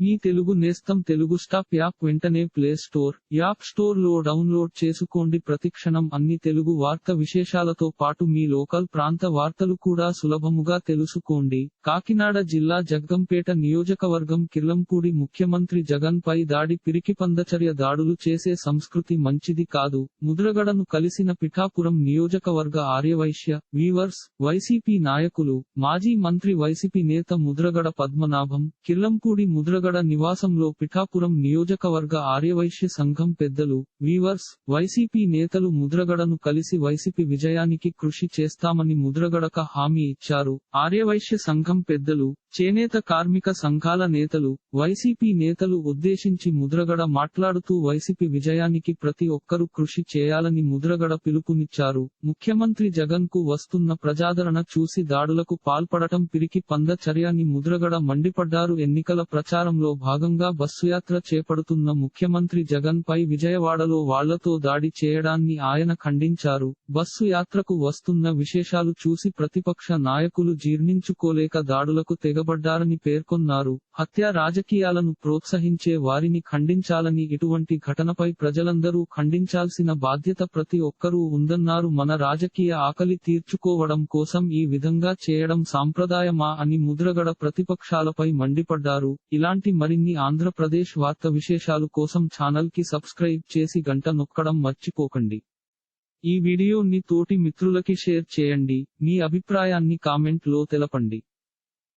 మీ తెలుగు నేస్తం Telugu stop app వెంటనే play store app స్టోర్లో డౌన్లోడ్ చేసుకోండి. ప్రతిక్షణం అన్ని తెలుగు వార్త విశేషాలతో పాటు మీ లోకల్ ప్రాంత వార్తలు కూడా సులభముగా తెలుసుకోండి. కాకినాడ జిల్లా జగ్గంపేట నియోజకవర్గం కిర్లంపూడి ముఖ్యమంత్రి జగన్ పై దాడి పిరికి పందచర్య దాడులు చేసే సంస్కృతి మంచిది కాదు. ముద్రగడను కలిసిన పిఠాపురం నియోజకవర్గ ఆర్యవైశ్య వీవర్స్ వైసీపీ నాయకులు మాజీ మంత్రి వైసీపీ నేత ముద్రగడ పద్మనాభం కిర్లంపూడి ముద్రగడ నివాసంలో పిఠాపురం నియోజకవర్గ ఆర్యవైశ్య సంఘం పెద్దలు వీవర్స్ వైసీపీ నేతలు ముద్రగడను కలిసి వైసీపీ విజయానికి కృషి చేస్తామని ముద్రగడక హామీ ఇచ్చారు. ఆర్యవైశ్య సంఘం పెద్దలు చేనేత కార్మిక సంఘాల నేతలు వైసీపీ నేతలు ఉద్దేశించి ముద్రగడ మాట్లాడుతూ వైసీపీ విజయానికి ప్రతి ఒక్కరూ కృషి చేయాలని ముద్రగడ పిలుపునిచ్చారు. ముఖ్యమంత్రి జగన్కు వస్తున్న ప్రజాదరణ చూసి దాడులకు పాల్పడటం పిరికి పంద చర్యాన్ని ముద్రగడ మండిపడ్డారు. ఎన్నికల ప్రచారంలో భాగంగా బస్సు యాత్ర చేపడుతున్న ముఖ్యమంత్రి జగన్ పై విజయవాడలో వాళ్ళతో దాడి చేయడాన్ని ఆయన ఖండించారు. బస్సు యాత్రకు వస్తున్న విశేషాలు చూసి ప్రతిపక్ష నాయకులు జీర్ణించుకోలేక దాడులకు తెగ తెగబడ్డారని పేర్కొన్నారు. హత్య రాజకీయాలను ప్రోత్సహించే వారిని ఖండించాలని ఇటువంటి ఘటనపై ప్రజలందరూ ఖండించాల్సిన బాధ్యత ప్రతి ఒక్కరూ ఉందన్నారు. మన రాజకీయ ఆకలి తీర్చుకోవడం కోసం ఈ విధంగా చేయడం సాంప్రదాయమా అని ముద్రగడ ప్రతిపక్షాలపై మండిపడ్డారు. ఇలాంటి మరిన్ని ఆంధ్రప్రదేశ్ వార్త విశేషాలు కోసం ఛానల్కి సబ్స్క్రైబ్ చేసి గంట నొక్కడం మర్చిపోకండి. ఈ వీడియోని తోటి మిత్రులకి షేర్ చేయండి. మీ అభిప్రాయాన్ని కామెంట్లో తెలపండి.